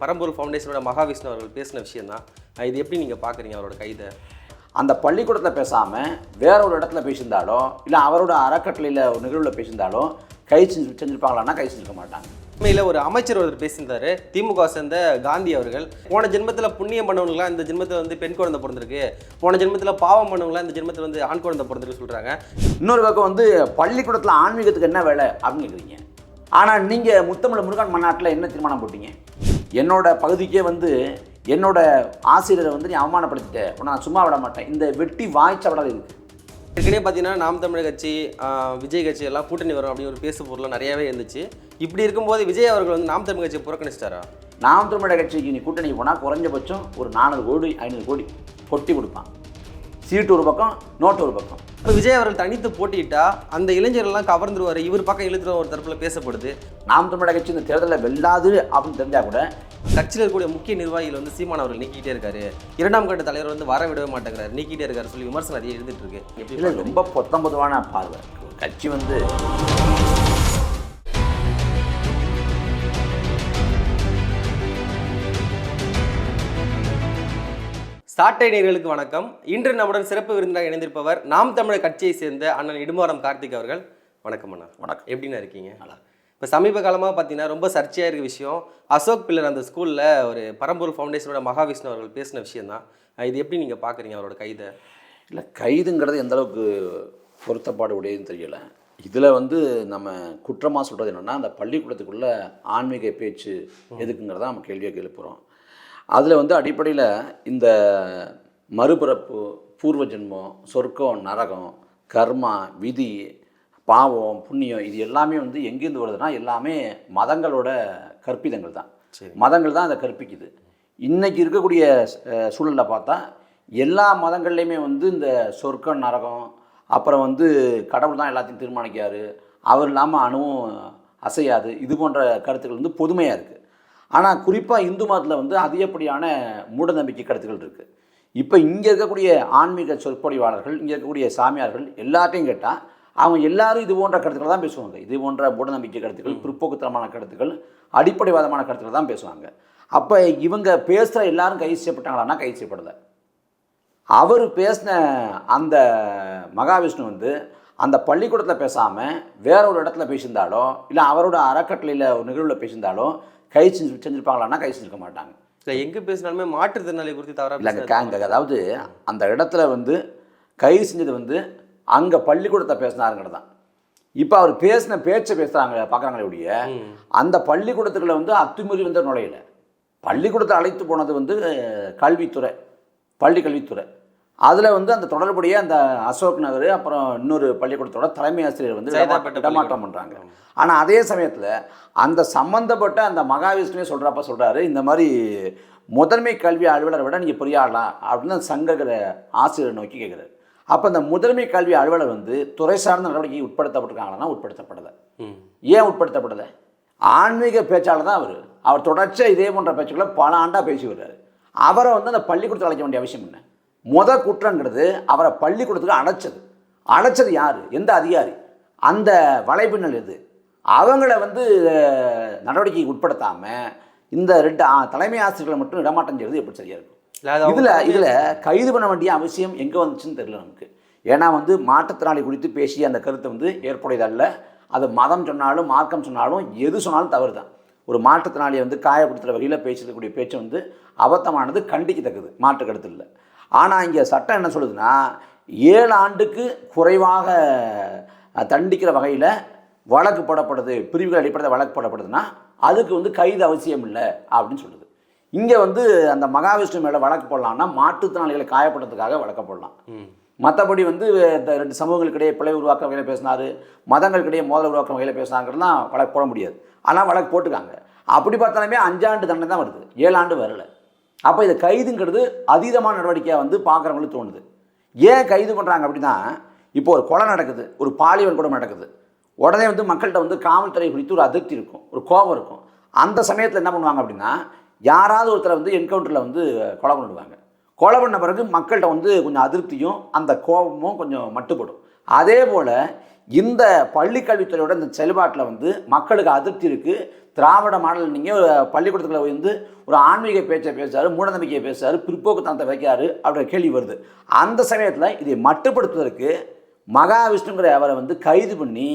பரம்பூர் ஃபவுண்டேஷனோட மகாவிஷ்ணு அவர்கள் பேசின விஷயம் தான் இது எப்படி நீங்கள் பார்க்குறீங்க அவரோட கைதை? அந்த பள்ளிக்கூடத்தில் பேசாமல் வேற ஒரு இடத்துல பேசியிருந்தாலோ இல்லை அவரோட அறக்கட்டளையில் ஒரு நிகழ்வில் பேசியிருந்தாலோ கை செஞ்சு செஞ்சுருப்பாங்களான்னா கை செஞ்சிருக்க மாட்டாங்க. உண்மையில் ஒரு அமைச்சர் ஒருத்தர் பேசியிருந்தாரு திமுக சேர்ந்த காந்தி அவர்கள். போன ஜென்மத்தில் புண்ணியம் பண்ணவங்களாம் இந்த ஜென்மத்தில் வந்து பெண் குழந்தை பிறந்திருக்கு. போன ஜென்மத்தில் பாவம் பண்ணவங்களாம் இந்த ஜென்மத்தில் வந்து ஆண் குழந்தை பிறந்திருக்கு சொல்கிறாங்க இன்னொரு பக்கம் வந்து பள்ளிக்கூடத்தில் ஆன்மீகத்துக்கு என்ன வேலை அப்படின்னு கேட்குறீங்க ஆனால் நீங்கள் முத்தமிழ் முருகன் மன்னாட்டில் என்ன தீர்மானம் போட்டீங்க? என்னோட பகுதிக்கே வந்து என்னோட ஆசிரியரை வந்து நீ அவமானப்படுத்திட்ட. உன்னை நான் சும்மா விட மாட்டேன். இந்த வெட்டி வாய்ச்சவடால் இருக்கு ஏற்கனவே பார்த்தீங்கன்னா நாம் தமிழர் கட்சி விஜய் கட்சி எல்லாம் கூட்டணி வரும் அப்படின்னு ஒரு பேசு பொருளாக நிறையவே இருந்துச்சு. இப்படி இருக்கும்போது விஜய் அவர்கள் வந்து நாம் தமிழ் கட்சியை புறக்கணிச்சிட்டாரா? நாம் தமிழக கட்சிக்கு நீ கூட்டணிக்கு போனால் குறைஞ்சபட்சம் ஒரு நானூறு கோடி ஐநூறு கோடி கொட்டி கொடுப்பான். சீட்டு ஒரு பக்கம் நோட்டு ஒரு பக்கம். இப்போ விஜய் அவர்கள் தனித்து போட்டியிட்டா அந்த இளைஞர்கள்லாம் கவர்ந்துருவார் இவர் பக்கம் இழுத்துருவ ஒரு தரப்பில் பேசப்படுது. நாம் தமிழக கட்சி இந்த தேர்தலில் வெல்லாது அப்படின்னு தெரிஞ்சால் கூட கட்சியில் இருக்கக்கூடிய முக்கிய நிர்வாகிகள் வந்து சீமான் அவர்கள் நீக்கிட்டே இருக்காரு. இரண்டாம் கட்ட தலைவர் வந்து வர விடவே மாட்டேங்கிறாரு நீக்கிட்டே இருக்காரு சொல்லி விமர்சனம் நிறைய எழுதிட்டு இருக்கு. இல்லை? ரொம்ப பொத்தம்பதுவான பார்வை. கட்சி வந்து சாட்டை நேயர்களுக்கு வணக்கம். இன்று நம்முடன் சிறப்பு விருந்தினராக இணைந்திருப்பவர் நாம் தமிழர் கட்சியை சேர்ந்த அண்ணன் இடுமாரம் கார்த்திக் அவர்கள். வணக்கம் அண்ணா. வணக்கம். எப்படிண்ணா இருக்கீங்க? இப்போ சமீப காலமாக பார்த்தீங்கன்னா ரொம்ப சர்ச்சையாக இருக்க விஷயம் அசோக் பில்லர் அந்த ஸ்கூலில் ஒரு பரம்பூர் ஃபவுண்டேஷனோட மகாவிஷ்ணு அவர்கள் பேசின விஷயம் தான் இது எப்படி நீங்கள் பார்க்குறீங்க அவரோட கைதை? இல்லை கைதுங்கிறது எந்த அளவுக்கு பொருத்தப்பாடு உடையதுன்னு தெரியல. இதில் வந்து நம்ம குற்றமாக சொல்கிறது என்னென்னா அந்த பள்ளிக்கூடத்துக்குள்ளே ஆன்மீக பேச்சு எதுக்குங்கிறத நம்ம கேள்வியாக எழுப்புகிறோம் அதில் வந்து அடிப்படையில் இந்த மறுபிறப்பு பூர்வ ஜென்மம் சொர்க்கம் நரகம் கர்மா விதி பாவம் புண்ணியம் இது எல்லாமே வந்து எங்கேருந்து வருதுன்னா எல்லாமே மதங்களோட கற்பிதங்கள் தான். சரி. மதங்கள் தான் அதை கற்பிக்குது. இன்னைக்கு இருக்கக்கூடிய சூழல்ல பார்த்தா எல்லா மதங்கள்லையுமே வந்து இந்த சொர்க்கம் நரகம் அப்புறம் வந்து கடவுள் தான் எல்லாத்தையும் தீர்மானிக்காரு அவர் இல்லாமல் அணுவும் அசையாது. இது போன்ற கருத்துக்கள் வந்து பொதுமையாக இருக்குது ஆனால் குறிப்பாக இந்து மதத்தில் வந்து அதிகப்படியான மூடநம்பிக்கை கருத்துக்கள் இருக்குது இப்போ இங்கே இருக்கக்கூடிய ஆன்மீக சொற்பொழிவாளர்கள் இங்கே இருக்கக்கூடிய சாமியார்கள் எல்லாத்தையும் கேட்டால் அவங்க எல்லாரும் இது போன்ற கருத்துக்களை தான் பேசுவாங்க. இது போன்ற மூடநம்பிக்கை கருத்துக்கள் பிற்போக்குத்தனமான கருத்துக்கள் அடிப்படைவாதமான கருத்துக்களை தான் பேசுவாங்க. அப்போ இவங்க பேசுகிற எல்லாரும் கைது செய்யப்பட்டாங்களான்னா கைது செய்யப்படலை. அவர் பேசின அந்த மகாவிஷ்ணு வந்து அந்த பள்ளிக்கூடத்தில் பேசாமல் வேற ஒரு இடத்துல பேசியிருந்தாலோ இல்லை அவரோட அறக்கட்டளையில் ஒரு நிகழ்வில் பேசியிருந்தாலோ கை செஞ்சு செஞ்சுருப்பாங்களான்னா கை செஞ்சிருக்க மாட்டாங்க. இல்லை எங்கே பேசினாலுமே மாற்றுத்திறனாளி குறித்து தவறாக இல்லைங்க கா- அங்க அதாவது அந்த இடத்துல வந்து கைது செஞ்சது வந்து அங்கே பள்ளிக்கூடத்தை பேசினாருங்கிறது தான். இப்போ அவர் பேசின பேச்சை பேசுகிறாங்க பார்க்குறாங்களே ஒழிய அந்த பள்ளிக்கூடத்துக்குள்ள வந்து அத்துமீறி வந்து நுழையல. பள்ளிக்கூடத்தை அழைத்து போனது வந்து கல்வித்துறை பள்ளி கல்வித்துறை அதில் வந்து அந்த தொடர்புடைய அந்த அசோக் நகர் அப்புறம் இன்னொரு பள்ளிக்கூடத்தோட தலைமை ஆசிரியர் வந்து இடமாற்றம் பண்ணுறாங்க ஆனால் அதே சமயத்தில் அந்த சம்பந்தப்பட்ட அந்த மகாவிஷ்ணுவே சொல்கிறப்ப சொல்கிறாரு இந்த மாதிரி முதன்மை கல்வி அலுவலரை விட நீங்கள் பெரியாடலாம் அப்படின்னு அந்த சங்ககிற ஆசிரியரை நோக்கி கேட்குறாரு அப்போ அந்த முதன்மை கல்வி அலுவலர் வந்து துறை சார்ந்த நடவடிக்கை உட்படுத்தப்பட்டிருக்காங்கன்னா உட்படுத்தப்படலை. ஏன் உட்படுத்தப்படலை? ஆன்மீக பேச்சாளர் தான் அவர். அவர் தொடர்ச்சியாக இதே போன்ற பேச்சுக்களை பல ஆண்டாக பேசி வர்றாரு அவரை வந்து அந்த பள்ளிக்கூடத்தில் அழைக்க வேண்டிய அவசியம் என்ன? முத குற்றங்கிறது அவரை பள்ளிக்கூடத்துக்கு அழைச்சது அழைச்சது யார்? எந்த அதிகாரி? அந்த வலைப்பின்னல் எது? அவங்கள வந்து நடவடிக்கைக்கு உட்படுத்தாமல் இந்த ரெண்டு தலைமை ஆசிரியர்களை மட்டும் இடமாற்றம் செய்வது எப்படி சரியாக இருக்கும்? இதில் இதில் கைது பண்ண வேண்டிய அவசியம் எங்கே வந்துச்சுன்னு தெரியல நமக்கு. ஏன்னா வந்து மாற்றுத்திறனாளி குறித்து பேசிய அந்த கருத்தை வந்து ஏற்புடையதல்ல. அது மதம் சொன்னாலும் மார்க்கம் சொன்னாலும் எது சொன்னாலும் தவறு தான் ஒரு மாற்றுத்திறனாளியை வந்து காயப்படுத்துகிற வகையில் பேசிருக்கக்கூடிய பேச்சு வந்து அபத்தமானது கண்டிக்கத்தக்கது. மாற்று கருத்து இல்லை. ஆனால் இங்கே சட்டம் என்ன சொல்லுதுன்னா ஏழு ஆண்டுக்கு குறைவாக தண்டிக்கிற வகையில் வழக்கு போடப்படுது பிரிவுகள் அடிப்படையில் வழக்கு போடப்படுதுன்னா அதுக்கு வந்து கைது அவசியம் இல்லை அப்படின்னு சொல்லுது. இங்கே வந்து அந்த மகாவிஷ்ணு மேலே வழக்கு போடலாம்னா மாற்றுத்திறனாளிகளை காயப்படுறதுக்காக வழக்கு போடலாம். மற்றபடி வந்து இந்த ரெண்டு சமூகங்களுக்கிடையே பிழை உருவாக்க வகையில் பேசினார் மதங்களுக்கிடையே மோதல் உருவாக்க வகையில் பேசினாங்கிறதுலாம் வழக்கு போட முடியாது. ஆனால் வழக்கு போட்டுக்காங்க அப்படி பார்த்தாலுமே அஞ்சாண்டு தண்டனை தான் வருது. ஏழு ஆண்டு வரல. அப்போ இதை கைதுங்கிறது அதீதமான நடவடிக்கையாக வந்து பார்க்குறவங்களுக்கு தோணுது. ஏன் கைது பண்ணுறாங்க அப்படின்னா இப்போ ஒரு கொலை நடக்குது ஒரு பாலியல் கூட நடக்குது. உடனே வந்து மக்கள்கிட்ட வந்து காவல்துறை குறித்து ஒரு அதிருப்தி இருக்கும் ஒரு கோபம் இருக்கும். அந்த சமயத்தில் என்ன பண்ணுவாங்க அப்படின்னா யாராவது ஒருத்தரை வந்து என்கவுண்டரில் வந்து கொலை பண்ணிடுவாங்க. கொலை பண்ண பிறகு மக்கள்கிட்ட வந்து கொஞ்சம் அதிருப்தியும் அந்த கோபமும் கொஞ்சம் மட்டுப்படும். அதே போல் இந்த பள்ளிக்கல்வித்துறையோட இந்த செயல்பாட்டில் வந்து மக்களுக்கு அதிருப்தி இருக்குது திராவிட மாடல் நீங்கள் பள்ளிக்கூடத்துக்குள்ள வந்து ஒரு ஆன்மீக பேச்சை பேசுகிறார் மூடநம்பிக்கையை பேசுகிறார் பிற்போக்குத்தனத்தை வைக்கிறாரு அப்படின்ற கேள்வி வருது. அந்த சமயத்தில் இதை மட்டுப்படுத்துவதற்கு மகாவிஷ்ணுங்கிற அவரை வந்து கைது பண்ணி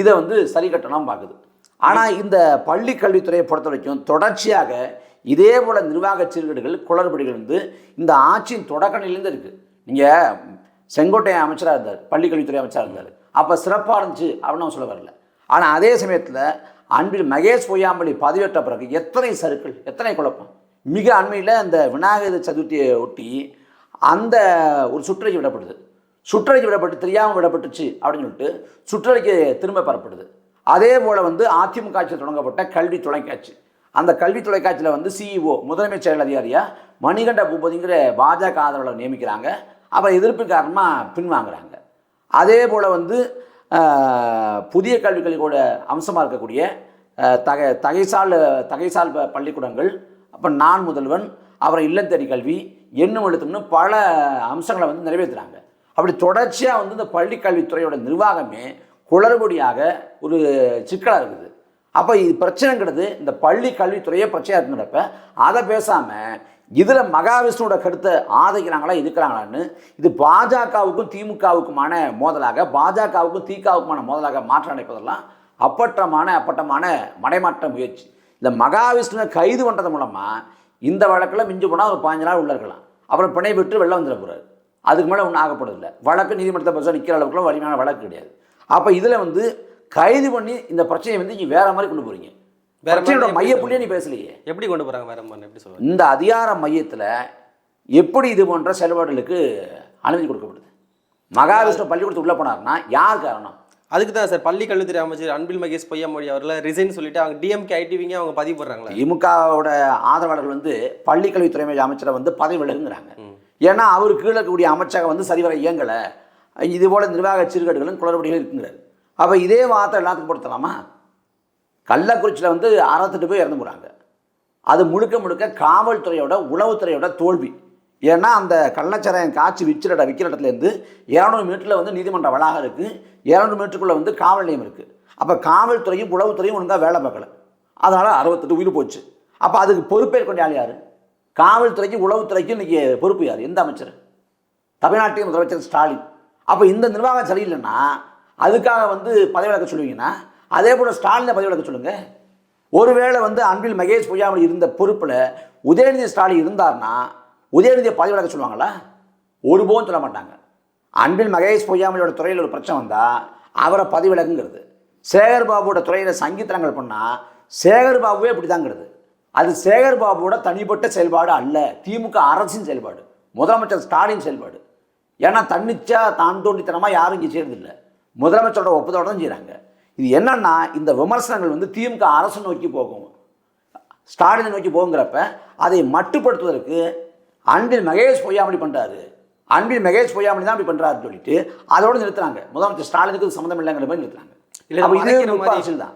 இதை வந்து சரி கட்டணம் பார்க்குது. ஆனால் இந்த பள்ளி கல்வித்துறையை பொறுத்த வரைக்கும் தொடர்ச்சியாக இதே போல் நிர்வாக சீர்கேடுகள் குளறுபடிகள் வந்து இந்த ஆட்சியின் தொடக்க நிலையிலேருந்து இருக்குது நீங்கள் செங்கோட்டை அமைச்சராக இருந்தார் பள்ளிக்கல்வித்துறை அமைச்சராக இருந்தார். அப்போ சிறப்பாக இருந்துச்சு அப்படின்னு அவன் சொல்ல வரல. ஆனால் அதே சமயத்தில் அன்பில் மகேஷ் பொய்யாமொழி பதவியேற்ற பிறகு எத்தனை சருக்கள் எத்தனை குழப்பம்? மிக அண்மையில் அந்த விநாயகர் சதுர்த்தியை ஒட்டி அந்த ஒரு சுற்றறிக்கை விடப்படுது. சுற்றறிக்கை விடப்பட்டு தெரியாமல் விடப்பட்டுச்சு அப்படின்னு சொல்லிட்டு சுற்றறிக்கை திரும்ப பெறப்படுது. அதே போல் வந்து அதிமுக ஆட்சியில் தொடங்கப்பட்ட கல்வி தொலைக்காட்சி. அந்த கல்வி தொலைக்காட்சியில் வந்து சிஇஓ முதன்மை செயல் அதிகாரியாக மணிகண்ட பூபதிங்கிற பாஜக ஆதரவாளர் நியமிக்கிறாங்க. அப்புறம் எதிர்ப்பு காரணமாக பின்வாங்குறாங்க. அதே போல் வந்து புதிய கல்விக் அம்சமாக இருக்கக்கூடிய தக தகைசால் தகைசால் பள்ளிக்கூடங்கள் அப்போ நான் முதல்வன் அவரை இல்லம் தேடி கல்வி என்னும் எழுத்தும்னு பல அம்சங்களை வந்து நிறைவேற்றுறாங்க. அப்படி தொடர்ச்சியாக வந்து இந்த பள்ளி கல்வித்துறையோட நிர்வாகமே குளறுபடியாக ஒரு சிக்கலாக இருக்குது. அப்போ இது பிரச்சனைங்கிறது இந்த பள்ளி கல்வித்துறையே பிரச்சனையாக இருக்கிறப்ப அதை பேசாமல் இதில் மகாவிஷ்ணுவோட கருத்தை ஆதரிக்கிறாங்களா எதிர்க்கிறாங்களான்னு இது பாஜகவுக்கும் திமுகவுக்குமான மோதலாக பாஜகவுக்கும் திகாவுக்குமான மோதலாக மாற்றம் அடைப்பதெல்லாம் அப்பட்டமான அப்பட்டமான மடைமாற்ற முயற்சி. இந்த மகாவிஷ்ணுவை கைது பண்ணுறது மூலமாக இந்த வழக்கில் மிஞ்சு போனால் ஒரு பாஞ்சு நாள் உள்ள இருக்கலாம். அப்புறம் பிணை விட்டு வெளில வந்துட போகிறாரு அதுக்கு மேலே ஒன்றும் ஆகப்படுதில்லை வழக்கு நீதிமன்றத்தை பெருசாக நிற்கிற அளவுக்குலாம் வலிமையான வழக்கு கிடையாது. அப்போ இதில் வந்து கைது பண்ணி இந்த பிரச்சனையை வந்து நீங்கள் வேறு மாதிரி கொண்டு போகிறீங்க பிரச்சனையோட மையப்புள்ளியே நீ பேசலையே? எப்படி கொண்டு போகிறாங்க வேற எப்படி சொல்லுவாங்க இந்த அதிகார மையத்தில் எப்படி இது போன்ற செயல்பாடுகளுக்கு அனுமதி கொடுக்கப்படுது? மகாவிஷ்ணு பள்ளிக்கூடத்துக்கு உள்ளே போனார்னா யார் காரணம்? அதுக்கு தான் சார் பள்ளி கல்வித்துறை அமைச்சர் அன்பில் மகேஷ் பொய்யாமொழி அவர்களை ரிசைன் சொல்லிட்டு அவங்க டிஎம்கே ஐடிவிங்க அவங்க பதிவு போடுறாங்களே. திமுகவோட ஆதரவாளர்கள் வந்து பள்ளி கல்வித்துறை அமைச்சரை வந்து பதவி விலகுங்கிறாங்க. ஏன்னா அவர் கீழே இருக்கக்கூடிய அமைச்சகம் வந்து சரிவர இயங்கலை. இது போல நிர்வாக சீர்கேடுகளும் குளறுபடிகளும் இருக்குங்கிறாரு. அப்போ இதே வார்த்தை எல்லாத்துக்கும் பொருத்தலாமா கள்ளக்குறிச்சியில் வந்து அறுபத்தெட்டு போய் இறந்து போகிறாங்க அது முழுக்க முழுக்க காவல்துறையோட உளவுத்துறையோட தோல்வி. ஏன்னா அந்த கள்ளச்சாராயம் காய்ச்சி விற்கிற விற்கிற இடத்துலேருந்து இரநூறு மீட்டரில் வந்து நீதிமன்ற வளாகம் இருக்குது இரநூறு மீட்டருக்குள்ளே வந்து காவல் நிலையம் இருக்குது அப்போ காவல்துறையும் உளவுத்துறையும் ஒழுங்காக வேலை பார்க்கல. அதனால் அறுபத்தெட்டு உயிர் போச்சு. அப்போ அதுக்கு பொறுப்பேற்க வேண்டிய ஆள் யார்? காவல்துறைக்கும் உளவுத்துறைக்கும் இன்றைக்கி பொறுப்பு யார்? எந்த அமைச்சர்? தமிழ்நாட்டின் முதலமைச்சர் ஸ்டாலின். அப்போ இந்த நிர்வாகம் சரியில்லைன்னா அதுக்காக வந்து பதவி விலக சொல்லுவீங்கன்னா அதே போல் ஸ்டாலினை பதிவிலக்க சொல்லுங்கள் ஒருவேளை வந்து அன்பில் மகேஷ் பொய்யாமல் இருந்த பொறுப்பில் உதயநிதி ஸ்டாலின் இருந்தார்னா உதயநிதியை பதவி சொல்லுவாங்களா? ஒருபோதும் சொல்ல மாட்டாங்க. அன்பில் மகேஷ் பொய்யாமலோட துறையில் ஒரு பிரச்சனை வந்தால் அவரை பதிவிலக்குங்கிறது சேகர்பாபுவோட துறையில் சங்கீத்தனங்கள் பண்ணால் சேகர்பாபுவே இப்படி தாங்கிறது அது சேகர்பாபுவோட தனிப்பட்ட செயல்பாடு அல்ல. திமுக அரசின் செயல்பாடு முதலமைச்சர் ஸ்டாலின் செயல்பாடு. ஏன்னா தன்னிச்சா தான் தோண்டித்தனமாக யாரும் இங்கே செய்யறதில்லை முதலமைச்சரோட ஒப்புதோட தான் செய்கிறாங்க இது என்னன்னா இந்த விமர்சனங்கள் வந்து திமுக அரசு நோக்கி போகும். ஸ்டாலினை நோக்கி போகுங்கிறப்ப அதை மட்டுப்படுத்துவதற்கு அன்பில் மகேஷ் பொய்யாமணி பண்ணுறாரு அன்பில் மகேஷ் பொய்யாமணி தான் அப்படி பண்ணுறாருன்னு சொல்லிட்டு அதோட நிறுத்துறாங்க. முதலமைச்சர் ஸ்டாலினுக்கு இது சம்மந்தம் இல்லைங்கிற மாதிரி நிறுத்துறாங்க. இதை மறைக்கிற மாதிரி தான்.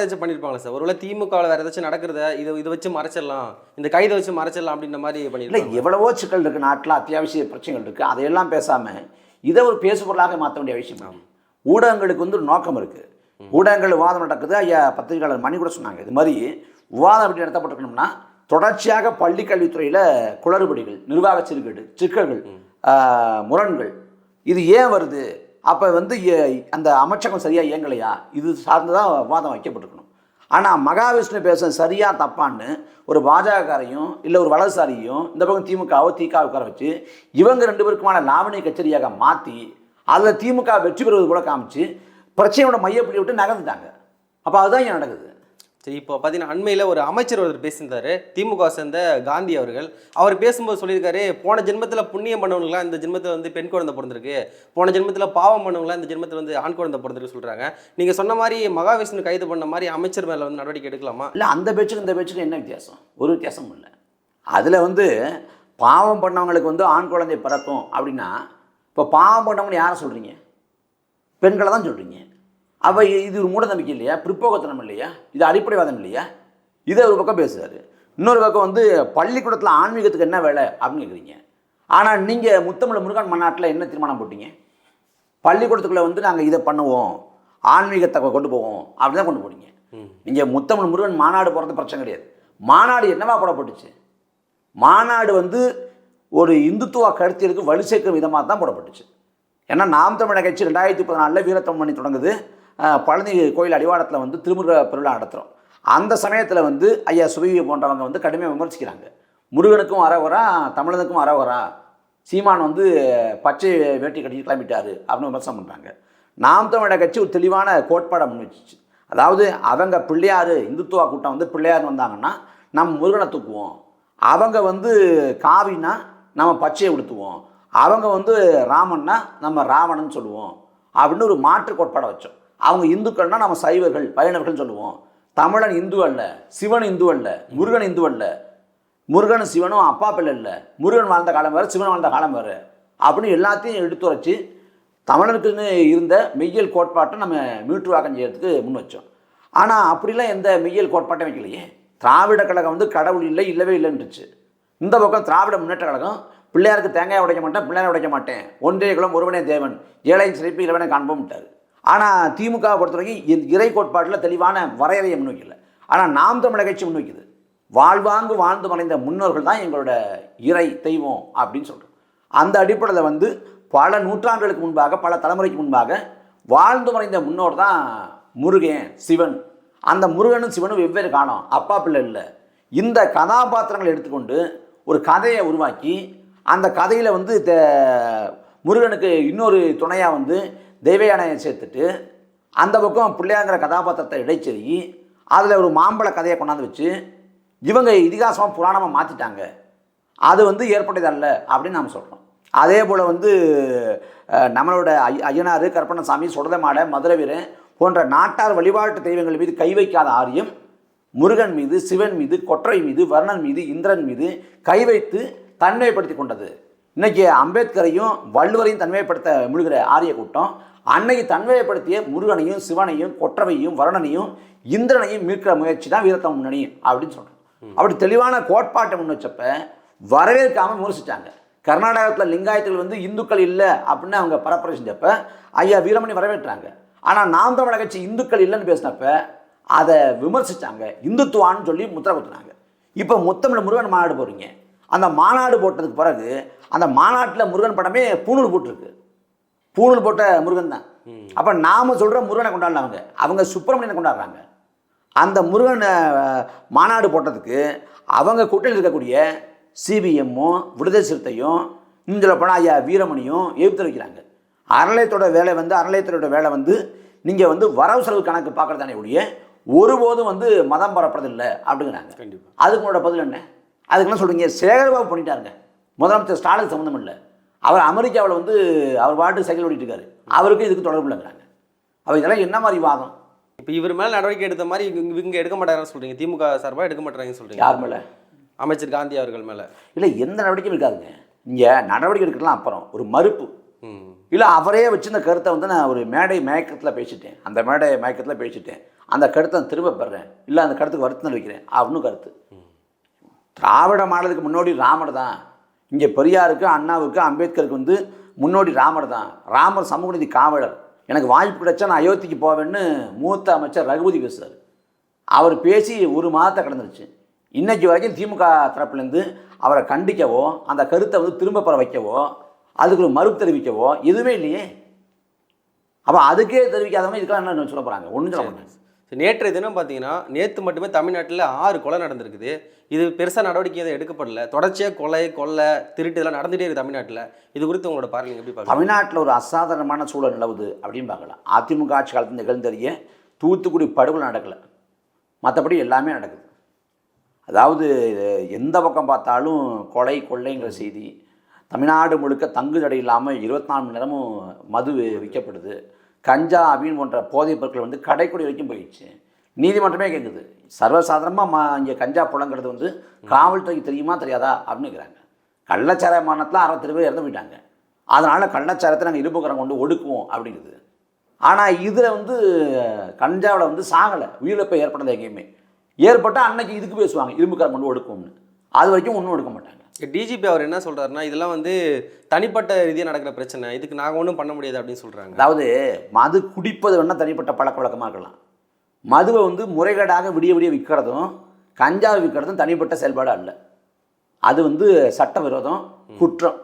ஏதாச்சும் பண்ணியிருப்பாங்களா சார்? ஒருவேளை திமுகவில் வேற ஏதாச்சும் நடக்கிறத இதை இதை வச்சு மறைச்சிடலாம். இந்த கைதை வச்சு மறைச்சிடலாம் அப்படின்ற மாதிரி பண்ணியிருப்பாங்க எவ்வளவோ சிக்கல் இருக்குது நாட்டில் அத்தியாவசிய பிரச்சனைகள் இருக்குது அதையெல்லாம் பேசாமல் இதை ஒரு பேசுபொருளாக மாற்ற வேண்டிய அவசியம் இல்லை. ஊடகங்களுக்கு வந்து ஒரு நோக்கம் இருக்குது ஊடகங்கள் விவாதம் நடக்குது. ஐயா பத்திரிகையாளர் மணி கூட சொன்னாங்க. இது மாதிரி விவாதம் எப்படி நடத்தப்பட்டிருக்கணும்னா தொடர்ச்சியாக பள்ளி கல்வித்துறையில் குளறுபடிகள் நிர்வாக சீர்கேடு சிக்கல்கள் முரண்கள் இது ஏன் வருது? அப்போ வந்து அந்த அமைச்சகம் சரியாக இயங்கலையா? இது சார்ந்து தான் விவாதம் வைக்கப்பட்டிருக்கணும். ஆனால் மகாவிஷ்ணு பேச சரியாக தப்பான்னு ஒரு பாஜகக்காரையும் இல்லை ஒரு வலதுசாரியும் இந்த பக்கம் திமுகவோ திகாவுக்கார வச்சு இவங்க ரெண்டு பேருக்குமான லாவணி கச்சேரியாக மாற்றி அதில் திமுக வெற்றி பெறுவது போல காமிச்சு பிரச்சனையோட மையப்புள்ளி விட்டு நகர்ந்துட்டாங்க. அப்போ அதுதான் இங்கே நடக்குது. சரி இப்போ பார்த்தீங்கன்னா அண்மையில் ஒரு அமைச்சர் ஒருத்தர் பேசியிருந்தாரு திமுக சேர்ந்த காந்தி அவர்கள். அவர் பேசும்போது சொல்லியிருக்காரு போன ஜென்மத்தில் புண்ணியம் பண்ணவங்களாம் இந்த ஜென்மத்தில் வந்து பெண் குழந்தை பிறந்திருக்கு. போன ஜென்மத்தில் பாவம் பண்ணவங்களாம் இந்த ஜென்மத்தில் வந்து ஆண் குழந்தை பிறந்திருக்கு சொல்கிறாங்க நீங்கள் சொன்ன மாதிரி மகாவிஷ்ணு கைது பண்ண மாதிரி அமைச்சர் மேலே வந்து நடவடிக்கை எடுக்கலாமா? இல்லை அந்த பேச்சுக்கு இந்த பேச்சுக்கு என்ன வித்தியாசம்? ஒரு வித்தியாசமும் இல்லை. அதில் வந்து பாவம் பண்ணவங்களுக்கு வந்து ஆண் குழந்தை பிறக்கும் அப்படின்னா இப்போ பாவம் பண்ணவங்க யாரை சொல்கிறீங்க பெண்களை தான் சொல்கிறீங்க அப்போ இது ஒரு மூடநம்பிக்கை இல்லையா? பிற்போக்கத்தனம் இல்லையா? இது அடிப்படைவாதம் இல்லையா? இதை ஒரு பக்கம் பேசுகிறாரு இன்னொரு பக்கம் வந்து பள்ளிக்கூடத்தில் ஆன்மீகத்துக்கு என்ன வேலை அப்படின்னு கேட்குறீங்க ஆனால் நீங்கள் முத்தமிழ் முருகன் மாநாட்டில் என்ன தீர்மானம் போட்டீங்க? பள்ளிக்கூடத்துக்குள்ளே வந்து நாங்கள் இதை பண்ணுவோம் ஆன்மீகத்தை கொண்டு போவோம் அப்படி தான் கொண்டு போனீங்க. நீங்கள் முத்தமிழ் முருகன் மாநாடு போகிறது பிரச்சனை கிடையாது. மாநாடு என்னவா போடப்பட்டுச்சு? மாநாடு வந்து ஒரு இந்துத்துவ கருத்தியலுக்கு வலு சேர்க்கும் விதமாக தான் போடப்பட்டுச்சு. ஏன்னா நாம் தமிழக கட்சி ரெண்டாயிரத்தி பதினாலில் வீரத்தம் பண்ணி தொடங்குது. பழனி கோயில் அடிவாரத்தில் வந்து திருமுருக பெருவிழா நடத்துகிறோம் அந்த சமயத்தில் வந்து ஐயா சுபவி போன்றவங்க வந்து கடுமையாக விமர்சிக்கிறாங்க. முருகனுக்கும் அறவரா தமிழனுக்கும் அறவரா சீமான் வந்து பச்சை வேட்டி கட்டி கிளம்பிட்டார் அப்படின்னு விமர்சனம் பண்ணுறாங்க நாம் தமிழக கட்சி ஒரு தெளிவான கோட்பாடை முன்வச்சிச்சு. அதாவது அவங்க பிள்ளையார் இந்துத்துவ கூட்டம் வந்து பிள்ளையார் வந்தாங்கன்னா நம் முருகனை தூக்குவோம். அவங்க வந்து காவினா நம்ம பச்சையை உடுத்துவோம். அவங்க வந்து ராமன்னா நம்ம ராவணன் சொல்லுவோம். அப்படின்னு ஒரு மாற்று கோட்பாடை வச்சோம். அவங்க இந்துக்கள்னா நம்ம சைவர்கள் பயணர்கள் சொல்லுவோம். தமிழன் இந்து அல்ல சிவன் இந்து அல்ல முருகன் இந்து அல்ல. முருகன் சிவனும் அப்பா பிள்ளை இல்லை. முருகன் வாழ்ந்த காலம் வேறு சிவன் வாழ்ந்த காலம் வேறு. அப்படின்னு எல்லாத்தையும் எடுத்து வச்சு தமிழனுக்குன்னு இருந்த மெய்யியல் கோட்பாட்டை நம்ம மீட்டுவாக்கம் செய்யறதுக்கு முன் வச்சோம். ஆனால் அப்படிலாம் எந்த மெய்யியல் கோட்பாட்டையும் வைக்கலையே. திராவிட கழகம் வந்து கடவுள் இல்லை இல்லவே இல்லைன்றுச்சு. இந்த பக்கம் திராவிட முன்னேற்ற கழகம் பிள்ளையாருக்கு தேங்காய் உடைக்க மாட்டேன் பிள்ளையார் உடைக்க மாட்டேன். ஒன்றே குலம் ஒருவனே தேவன். ஏழை சிறப்பு இறைவனை காண்போம்ட்டார் ஆனால் திமுக பொறுத்த வரைக்கும் இந்த இறை கோட்பாட்டில் தெளிவான வரையறையை முன்வைக்கல. ஆனால் நாம் தமிழக கட்சி முன்வைக்குது. வாழ்வாங்கு வாழ்ந்து மறைந்த முன்னோர்கள் தான் எங்களோட இறை தெய்வம் அப்படின்னு சொல்கிறோம் அந்த அடிப்படையில் வந்து பல நூற்றாண்டுகளுக்கு முன்பாக பல தலைமுறைக்கு முன்பாக வாழ்ந்து மறைந்த முன்னோர் தான் முருகன் சிவன். அந்த முருகனும் சிவனும் வெவ்வேறு காணும் அப்பா பிள்ளை இல்லை. இந்த கதாபாத்திரங்களை எடுத்துக்கொண்டு ஒரு கதையை உருவாக்கி அந்த கதையில் வந்து த- முருகனுக்கு இன்னொரு துணையாக வந்து தெய்வயானையை சேர்த்துட்டு அந்த பக்கம் பிள்ளையாங்கிற கதாபாத்திரத்தை இடைச்செருகி அதில் ஒரு மாம்பழ கதையை கொண்டாந்து வச்சு இவங்க இதிகாசமாக புராணமாக மாற்றிட்டாங்க அது வந்து ஏற்பட்டதல்ல அப்படின்னு நாம் சொல்கிறோம் அதே போல் வந்து நம்மளோட ஐ ஐயனார் கற்பனசாமி சுடதமாட மதுரவீரன் போன்ற நாட்டார் வழிபாட்டு தெய்வங்கள் மீது கை வைக்காத ஆரியம் முருகன் மீது சிவன் மீது கொற்றை மீது வர்ணன் மீது இந்திரன் மீது கை வைத்து தன்மைப்படுத்தி கொண்டது. இன்னைக்கு அம்பேத்கரையும் வள்ளுவரையும் தன்மைப்படுத்த முழுகிற ஆரிய கூட்டம் அன்னைக்கு தன்மைப்படுத்திய முருகனையும் சிவனையும் கொற்றவையும் வருணனையும் இந்திரனையும் மீட்கிற முயற்சி தான் வீரத்தம் முன்னணி அப்படின்னு சொல்கிறோம் அப்படி தெளிவான கோட்பாட்டை முன் வச்சப்ப வரவேற்காம விமர்சிச்சாங்க. கர்நாடகத்தில் லிங்காயத்துகள் வந்து இந்துக்கள் இல்லை அப்படின்னு அவங்க பரப்புரை செஞ்சப்ப ஐயா வீரமணி வரவேற்றாங்க. ஆனால் நாம் தமிழக கட்சி இந்துக்கள் இல்லைன்னு பேசினப்ப அதை விமர்சிச்சாங்க. இந்துத்துவான்னு சொல்லி முத்திரை குத்துனாங்க இப்போ முத்தமிழ் முருகன் மாநாடு போகிறீங்க அந்த மாநாடு போட்டதுக்கு பிறகு அந்த மாநாட்டில் முருகன் படமே பூணூல் போட்டிருக்கு. பூணூல் போட்ட முருகன் தான். அப்போ நாம சொல்கிற முருகனை கொண்டாடல அவங்க. அவங்க சுப்பிரமணியனை கொண்டாடுறாங்க. அந்த முருகன் மாநாடு போட்டதுக்கு அவங்க கூட்டணியில் இருக்கக்கூடிய சிபிஎம்மும் விடுதலை சிறுத்தையும் இதில் போனால் ஐயா வீரமணியும் எதிர்த்து வைக்கிறாங்க. அறநிலையத்தோட வேலை வந்து அறநிலையத்தோட வேலை வந்து நீங்கள் வந்து வரவு செலவு கணக்கு பார்க்குறதானே ஒழிய ஒருபோதும் வந்து மதம் பரப்புறதில்லை அப்படிங்கிறாங்க. கண்டிப்பா. அதுக்கு பதில் என்ன? அதுக்குலாம் சொல்றீங்க சேகர்பாபு பண்ணிட்டாருங்க. முதலமைச்சர் ஸ்டாலின் சம்மந்தம் இல்லை. அவர் அமெரிக்காவில் வந்து அவர் பாட்டு சைக்கிள் ஓட்டிட்டு இருக்காரு. அவருக்கும் இதுக்கு தொடர்பு இல்லைங்கிறாங்க. அவர் இதெல்லாம் என்ன மாதிரி வாதம்? இப்போ இவர் மேல நடவடிக்கை எடுத்த மாதிரி இவங்க இவங்க எடுக்க மாட்டாங்கன்னு சொல்றீங்க. திமுக சார்பா எடுக்க மாட்டாங்கன்னு சொல்றீங்க. யார் மேலே? அமைச்சர் காந்தி அவர்கள் மேல. இல்லை எந்த நடவடிக்கையும் இருக்காதுங்க. இங்கே நடவடிக்கை எடுக்கலாம் அப்புறம் ஒரு மறுப்பு. இல்லை அவரே வச்சிருந்த கருத்தை வந்து நான் ஒரு மேடை மயக்கத்தில் பேசிட்டேன். அந்த மேடை மயக்கத்தில் பேசிட்டேன். அந்த கருத்தை நான் திரும்ப பெறேன். இல்லை அந்த கருத்துக்கு வருத்தம் வைக்கிறேன் அப்படின்னு கருத்து. திராவிட மாடலுக்கு முன்னோடி ராமர் தான். இங்கே பெரியாருக்கு அண்ணாவுக்கு அம்பேத்கருக்கு வந்து முன்னோடி ராமர் தான். ராமர் சமூக நீதி காவலர். எனக்கு வாய்ப்பு கிடைச்சா நான் அயோத்திக்கு போவேன்னு மூத்த அமைச்சர் ரகுபதி பேசுகிறார் அவர் பேசி ஒரு மாதத்தை கடந்துருச்சு. இன்றைக்கு வரைக்கும் திமுக தரப்புலேருந்து அவரை கண்டிக்கவோ அந்த கருத்தை வந்து திரும்ப பெற வைக்கவோ அதுக்கு ஒரு மறுப்பு தெரிவிக்கவோ எதுவுமே இல்லையே. அப்போ அதுக்கே தெரிவிக்காதவங்க இதுக்கெல்லாம் என்ன சொல்ல போகிறாங்க ஒன்றும் சொல்ல மாட்டாங்க. நேற்றைய தினம் பார்த்தீங்கன்னா நேற்று மட்டுமே தமிழ்நாட்டில் ஆறு கொலை நடந்திருக்குது. இது பெருசாக நடவடிக்கை எதுவும் எடுக்கப்படல. தொடர்ச்சியாக கொலை கொள்ளை திருட்டு இதெல்லாம் நடந்துகிட்டே இருக்குது தமிழ்நாட்டில். இது குறித்து உங்களோட பார்வை எப்படி பார்க்குறீங்க? தமிழ்நாட்டில் ஒரு அசாதாரணமான சூழல் நிலவுது அப்படின்னு பார்க்கலாம். அதிமுக ஆட்சி காலத்தில் நிகழ்ந்தறிய தூத்துக்குடி படுகொலை நடக்கலை. மற்றபடி எல்லாமே நடக்குது. அதாவது எந்த பக்கம் பார்த்தாலும் கொலை கொள்ளைங்கிற செய்தி தமிழ்நாடு முழுக்க தங்கு தடை இல்லாமல் இருபத்தி நாலு மணி நேரமும் மது விற்கப்படுது. கஞ்சா அப்படின்னு போன்ற போதைப் பொருட்கள் வந்து கடைக்குடி வரைக்கும் போயிடுச்சு. நீதிமன்றமே கேட்குது சர்வசாதாரணமாக மா இங்கே கஞ்சா புலங்கிறது வந்து காவல்துறைக்கு தெரியுமா தெரியாதா அப்படின்னு இருக்கிறாங்க கள்ளச்சாராய மாநிலத்தில் அறுபத்தி பேர் இறந்து போயிட்டாங்க. அதனால் கள்ளச்சாரத்தை நாங்கள் இரும்புக்கரம் கொண்டு ஒடுக்குவோம் அப்படிங்குது. ஆனால் இதில் வந்து கஞ்சாவில் வந்து சாகலை. உயிரிழப்பை ஏற்பட்டது எங்கேயுமே. ஏற்பட்டால் அன்னைக்கு இதுக்கு பேசுவாங்க இரும்புக்கரம் கொண்டு ஒடுக்குவோம்னு. அது வரைக்கும் ஒன்றும் ஒடுக்க மாட்டாங்க. டிஜிபி அவர் என்ன சொல்றாருன்னா இதெல்லாம் வந்து தனிப்பட்ட ரீதியாக நடக்கிற பிரச்சனை. இதுக்கு நாங்கள் ஒன்றும் பண்ண முடியாது அப்படின்னு சொல்றாங்க. அதாவது மது குடிப்பது வேணால் தனிப்பட்ட பழக்க வழக்கமாக இருக்கலாம். மதுவை வந்து முறைகேடாக விடிய விடிய விற்கிறதும் கஞ்சாவை விற்கிறதும் தனிப்பட்ட செயல்பாடு அல்ல அது வந்து சட்டவிரோதம் குற்றம்.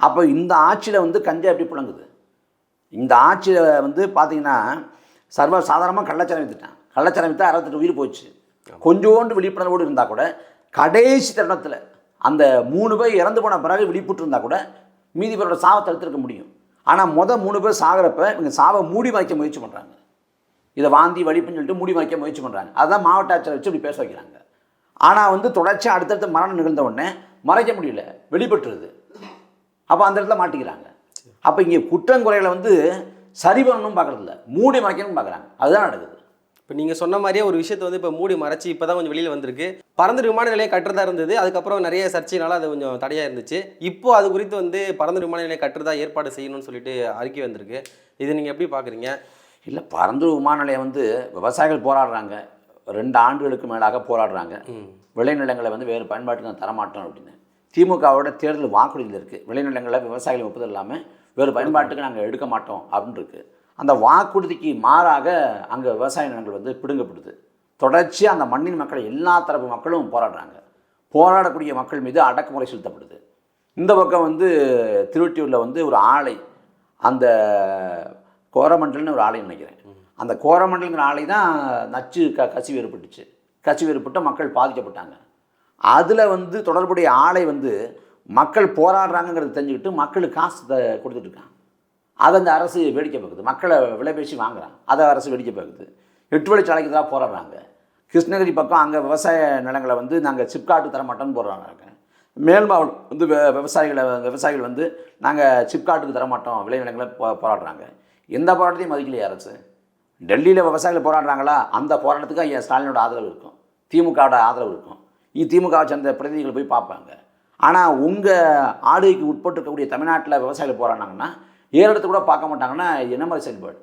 அப்போ இந்த ஆட்சியில் வந்து கஞ்சா எப்படி புழங்குது? இந்த ஆட்சியில் வந்து பார்த்தீங்கன்னா சர்வ சாதாரணமாக கள்ளச்சாரம் வித்துட்டான். கள்ளச்சாரம் விற்றா அறுபத்தெட்டு உயிர் போச்சு. கொஞ்சோண்டு விழிப்புணர்வோடு இருந்தால் கூட கடைசி தருணத்தில் அந்த மூணு பேர் இறந்து போன பிறகு விழிப்புட்டிருந்தா கூட மீதி பேரோட சாவை தடுத்துருக்க முடியும். ஆனால் மொதல் மூணு பேர் சாகிறப்ப இவங்க சாவை மூடி வாய்க்க முயற்சி பண்ணுறாங்க இதை வாந்தி வலிப்புன்னு சொல்லிட்டு மூடி வாய்க்க முயற்சி பண்ணுறாங்க அதுதான் மாவட்ட ஆட்சியர் வச்சு இப்படி பேச வைக்கிறாங்க. ஆனால் வந்து தொடர்ச்சியாக அடுத்தடுத்த மரணம் நிகழ்ந்த உடனே மறைக்க முடியல. வெளிப்பட்டுருது. அப்போ அந்த இடத்துல மாட்டிக்கிறாங்க. அப்போ இங்கே குற்றங்குறைகளை வந்து சரி பண்ணணும் பார்க்குறதில்ல மூடி மறைக்கணும்னு பார்க்குறாங்க அதுதான் நடக்குது. இப்போ நீங்கள் சொன்ன மாதிரியே ஒரு விஷயத்தை வந்து இப்போ மூடி மறைச்சு இப்போ தான் கொஞ்சம் வெளியில் வந்திருக்கு. பறந்து விமான நிலையம் கட்டுறதா இருந்தது. அதுக்கப்புறம் நிறைய சர்ச்சைனால அது கொஞ்சம் தடையாக இருந்துச்சு. இப்போ அது குறித்து வந்து பறந்து விமான நிலையம் கட்டுறதா ஏற்பாடு செய்யணும்னு சொல்லிட்டு அறிக்கை வந்திருக்கு. இது நீங்கள் எப்படி பார்க்குறீங்க இல்லை பரந்தூர் விமான நிலையம் வந்து விவசாயிகள் போராடுறாங்க. ரெண்டு ஆண்டுகளுக்கு மேலாக போராடுறாங்க. விளைநிலங்களை வந்து வேறு பயன்பாட்டுக்கு நான் தரமாட்டோம் அப்படின்னு. திமுகவோட தேர்தல் வாக்குறுதியில் இருக்குது விளைநிலங்களை விவசாயிகள் ஒப்புதல் இல்லாமல் வேறு பயன்பாட்டுக்கு நாங்கள் எடுக்க மாட்டோம் அப்படின்னு இருக்கு அந்த வாக்குறுதிக்கு மாறாக அங்கே விவசாய நிலங்கள் வந்து பிடுங்கப்படுது. தொடர்ச்சியாக அந்த மண்ணின் மக்களை எல்லா தரப்பு மக்களும் போராடுறாங்க. போராடக்கூடிய மக்கள் மீது அடக்குமுறை செலுத்தப்படுது. இந்த பக்கம் வந்து திருவட்டியூரில் வந்து ஒரு ஆலை அந்த கோரமண்டல்னு ஒரு ஆலை நினைக்கிறேன். அந்த கோரமண்டல்ங்கிற ஆலை தான் நச்சு க கசிவு ஏற்பட்டுச்சு. கசிவு ஏற்பட்டு மக்கள் பாதிக்கப்பட்டாங்க. அதில் வந்து தொடர்புடைய ஆலை வந்து மக்கள் போராடுறாங்கங்கிறத தெரிஞ்சுக்கிட்டு மக்களுக்கு காசு த- அதை அந்த அரசு வேடிக்கை பார்க்குது மக்களை விலை பேசி வாங்குறாங்க. அதை அரசு வேடிக்கை பார்க்குது எட்டு வழிச்சாலைக்கு தான் போராடுறாங்க. கிருஷ்ணகிரி பக்கம் அங்கே விவசாய நிலங்களை வந்து நாங்கள் சிப்காட்டு தர மாட்டோம்னு போடுறாங்க. மேல் மாவட்டம் வந்து விவசாயிகளை விவசாயிகள் வந்து நாங்கள் சிப்காட்டுக்கு தர மாட்டோம் விளைநிலங்களை போ போராடுறாங்க. எந்த போராட்டத்தையும் மதிக்கலையே அரசு. டெல்லியில் விவசாயிகள் போராடுறாங்களா? அந்த போராட்டத்துக்கு ஐயா ஸ்டாலினோட ஆதரவு இருக்கும்? திமுகவோட ஆதரவு இருக்கும். இ திமுகவை சேர்ந்த பிரதிநிதிகள் போய் பார்ப்பாங்க. ஆனால் உங்கள் ஆளுகைக்கு உட்பட்டு இருக்கக்கூடிய தமிழ்நாட்டில் விவசாயிகள் போராடினாங்கன்னா ஏறெடுத்து கூட பார்க்க மாட்டாங்கன்னா என்ன மாதிரி செயல்பாடு?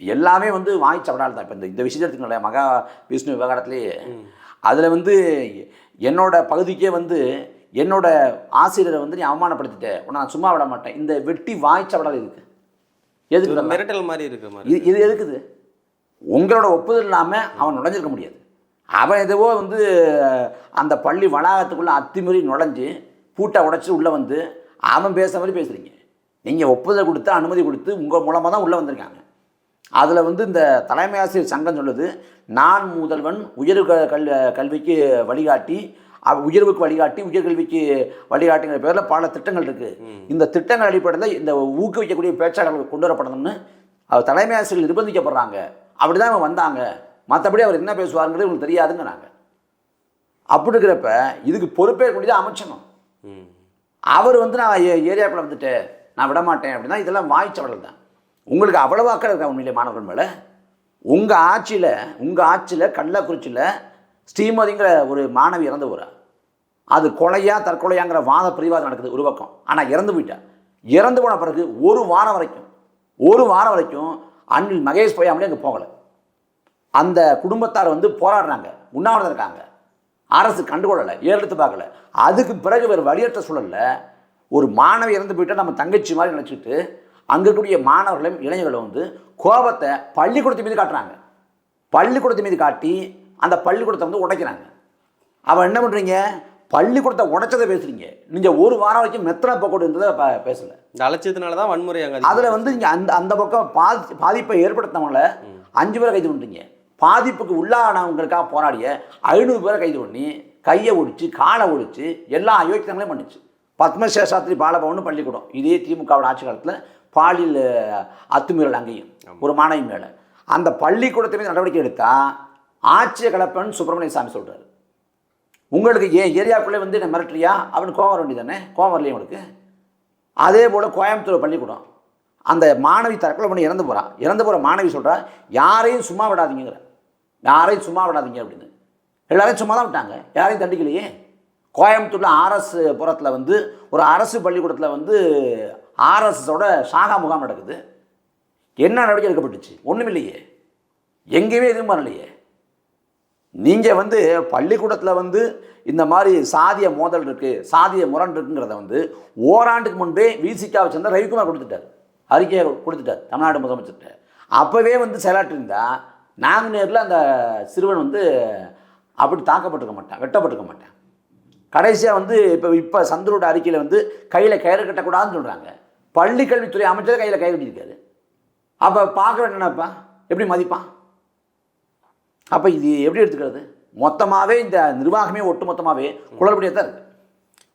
எல்லாமே வந்து வாய் சவடால் தான். இப்போ இந்த இந்த விஷயத்தை எடுத்துக்கல மகா விஷ்ணு விவகாரத்திலேயே அதில் வந்து என்னோட பகுதிக்கே வந்து என்னோட ஆசிரியரை வந்து நீ அவமானப்படுத்திட்ட. உன்னை நான் சும்மா விட மாட்டேன். இந்த வெட்டி வாய் சவடால் இருக்கு. எதுக்கு? மிரட்டல் மாதிரி இருக்கிற மாதிரி இது இது எதுக்குது? உங்களோட ஒப்புதல் இல்லாமல் அவன் நுழைஞ்சிருக்க முடியாது. அவன் எதுவோ வந்து அந்த பள்ளி வளாகத்துக்குள்ளே அத்துமீறி நுழைஞ்சு பூட்டை உடைச்சி உள்ளே வந்து அவன் பேசுகிற மாதிரி பேசுகிறீங்க நீங்கள் ஒப்புதல் கொடுத்து அனுமதி கொடுத்து உங்கள் மூலமாக தான் உள்ளே வந்திருக்காங்க. அதில் வந்து இந்த தலைமை ஆசிரியர் சங்கம் சொல்லுது நான் முதல்வன் உயர் க- கல் கல்விக்கு வழிகாட்டி உயர்வுக்கு வழிகாட்டி உயர்கல்விக்கு வழிகாட்டிங்கிற பேரில் பல திட்டங்கள் இருக்குது இந்த திட்டங்கள் அடிப்படையில் இந்த ஊக்குவிக்கக்கூடிய பேச்சாளர்கள் கொண்டு வரப்படணும்னு அவர் தலைமை ஆசிரியர்கள் நிர்பந்திக்கப்படுறாங்க. அப்படி தான் அவங்க வந்தாங்க. மற்றபடி அவர் என்ன பேசுவாருங்கிறது உங்களுக்கு தெரியாதுங்கிறாங்க. அப்படி இருக்கிறப்ப இதுக்கு பொறுப்பேற்கக்கூடியது அமைச்சணும் ம். அவர் வந்து நான் ஏரியாக்குள்ள வந்துட்டேன். நான் விட மாட்டேன் அப்படின்னா இதெல்லாம் வாய்ச்சவடல் தான். உங்களுக்கு அவ்வளோ அக்கறை இருக்கா உண்மையிலே மாணவர்கள் மேலே? உங்கள் ஆட்சியில் உங்கள் ஆட்சியில் கள்ளக்குறிச்சியில் ஸ்ரீமதிங்கிற ஒரு மாணவி இறந்து போகிறா அது கொலையா தற்கொலையாங்கிற வாத பிரிவாதம் நடக்குது ஒரு பக்கம். ஆனால் இறந்து போயிட்டா. இறந்து போன பிறகு ஒரு வாரம் வரைக்கும் ஒரு வாரம் வரைக்கும் அன்பில் மகேஷ் பொய்யாமலே அங்கே போகலை. அந்த குடும்பத்தார் வந்து போராடுறாங்க. உண்ணாவிரதம் இருக்காங்க. அரசு கண்டுகொள்ளலை ஏறெடுத்து பார்க்கல. அதுக்கு பிறகு வேறு வழியற்ற சூழல்ல ஒரு மாணவி இறந்து போயிட்டா நம்ம தங்கச்சி மாதிரி நினச்சிட்டு அங்கே இருக்கக்கூடிய மாணவர்களும் இளைஞர்களும் வந்து கோபத்தை பள்ளிக்கூடத்து மீது காட்டுறாங்க. பள்ளிக்கூடத்து மீது காட்டி அந்த பள்ளிக்கூடத்தை வந்து உடைக்கிறாங்க. அவன் என்ன பண்ணுறீங்க பள்ளிக்கூடத்தை உடைச்சதை பேசுறீங்க. நீங்கள் ஒரு வாரம் வரைக்கும் மெத்தனை போக்கோடு இருந்ததை ப- பேசல. இந்த அலட்சியத்தினால தான் வன்முறை அங்கே அதில் வந்து இங்கே அந்த அந்த பக்கம் பாதி பாதிப்பை ஏற்படுத்தினவங்கள அஞ்சு பேரை கைது பண்ணுறீங்க பாதிப்புக்கு உள்ளானவங்களுக்காக போராடிய ஐநூறு பேரை கைது பண்ணி கையை ஒடிச்சு காலை ஒடிச்சு எல்லா அயோக்கியங்களையும் பண்ணுச்சு. பத்மசேஷாத்ரி பாலபவன் பள்ளிக்கூடம். இதே திமுகவோட ஆட்சி காலத்தில் பாலியல் அத்துமீறல் அங்கேயும் ஒரு மாணவி மேலே. அந்த பள்ளிக்கூடத்தை மீது நடவடிக்கை எடுத்தால் ஆட்சியை கலப்பன்னு சுப்பிரமணிய சாமி சொல்கிறாரு உங்களுக்கு ஏன் ஏரியாக்குள்ளே வந்து என்ன மிரட்டுறியா? அவனுக்கு கோவம் வர வேண்டியதானே கோவம் வரலையே உங்களுக்கு? அதே போல் கோயம்புத்தூர் பள்ளிக்கூடம். அந்த மாணவி தற்கொலை பண்ணி இறந்து போகிறான் இறந்து போகிற மாணவி சொல்கிறா யாரையும் சும்மா விடாதீங்கிற யாரையும் சும்மா விடாதீங்க அப்படின்னு. எல்லாரையும் சும்மா தான் விட்டாங்க. யாரையும் தண்டிக்கலையே? கோயம்புத்தூரில் ஆர்எஸ் புறத்தில் வந்து ஒரு அரசு பள்ளிக்கூடத்தில் வந்து ஆர்எஸ்ஸோட சாகா முகாம் நடக்குது. என்ன நடவடிக்கை எடுக்கப்பட்டுச்சு? ஒன்றுமில்லையே எங்கேயுமே எதுவும் பண்ணலையே. நீங்கள் வந்து பள்ளிக்கூடத்தில் வந்து இந்த மாதிரி சாதிய மோதல் இருக்குது சாதிய முரண் இருக்குங்கிறத வந்து ஓராண்டுக்கு முன்பே விசிகாவை சேர்ந்த ரவிக்குமார் கொடுத்துட்டார். அறிக்கையை கொடுத்துட்டார் தமிழ்நாடு முதலமைச்சர்கிட்ட. அப்போவே வந்து செயலாற்றிருந்தா நாங்குநேரில் அந்த சிறுவன் வந்து அப்படி தாக்கப்பட்டிருக்க மாட்டான் வெட்டப்பட்டிருக்க மாட்டான். கடைசியாக வந்து இப்போ இப்போ சந்தரோட அறிக்கையில் வந்து கையில் கயிறு கட்டக்கூடாதுன்னு சொல்கிறாங்க பள்ளி கல்வித்துறை அமைச்சர் கையில் கயிறு கட்டியிருக்காரு. அப்போ பார்க்குற என்னப்பா? எப்படி மதிப்பான்? அப்போ இது எப்படி எடுத்துக்கிறது? மொத்தமாகவே இந்த நிர்வாகமே ஒட்டு மொத்தமாகவே குளறுபடியாக தான் இருக்குது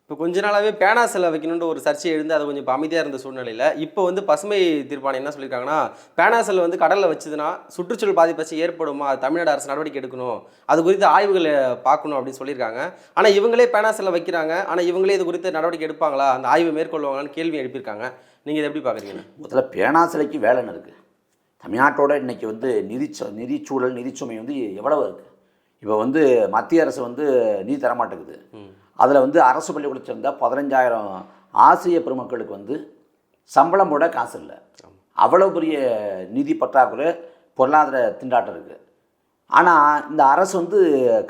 இப்போ கொஞ்ச நாளாவே பேனா செல்ல வைக்கணுன்ற ஒரு சர்ச்சை எழுந்து அது கொஞ்சம் இப்போ அமைதியாக இருந்த சூழ்நிலையில் இப்போ வந்து பசுமை தீர்ப்பாணம் என்ன சொல்லியிருக்காங்கன்னா பேனா செல் வந்து கடலில் வச்சதுன்னா சுற்றுச்சூழல் பாதிப்பாச்சு ஏற்படுமா? அது தமிழ்நாடு அரசு நடவடிக்கை எடுக்கணும். அது குறித்து ஆய்வுகளை பார்க்கணும் அப்படின்னு சொல்லியிருக்காங்க. ஆனால் இவங்களே பேனா செல்ல வைக்கிறாங்க. ஆனால் இவங்களே இது குறித்து நடவடிக்கை எடுப்பாங்களா? அந்த ஆய்வு மேற்கொள்வாங்களான்னு கேள்வி எழுப்பியிருக்காங்க. நீங்கள் இதை எப்படி பார்க்குறீங்க? முதல்ல பேனா சிலைக்கு வேலைன்னு இருக்குது தமிழ்நாட்டோட இன்னைக்கு வந்து நிதிச்ச நிதிச்சூழல் நிதிச்சுமை வந்து எவ்வளவு இருக்குது இப்போ வந்து மத்திய அரசு வந்து நிதி தரமாட்டேங்குது. அதில் வந்து அரசு பள்ளிக்கூடத்தில் சேர்ந்தால் பதினஞ்சாயிரம் ஆசிரிய பெருமக்களுக்கு வந்து சம்பளம் போட காசு இல்லை. அவ்வளோ பெரிய நிதி பற்றாக்குறை பொருளாதார திண்டாட்டம் இருக்குது ஆனால் இந்த அரசு வந்து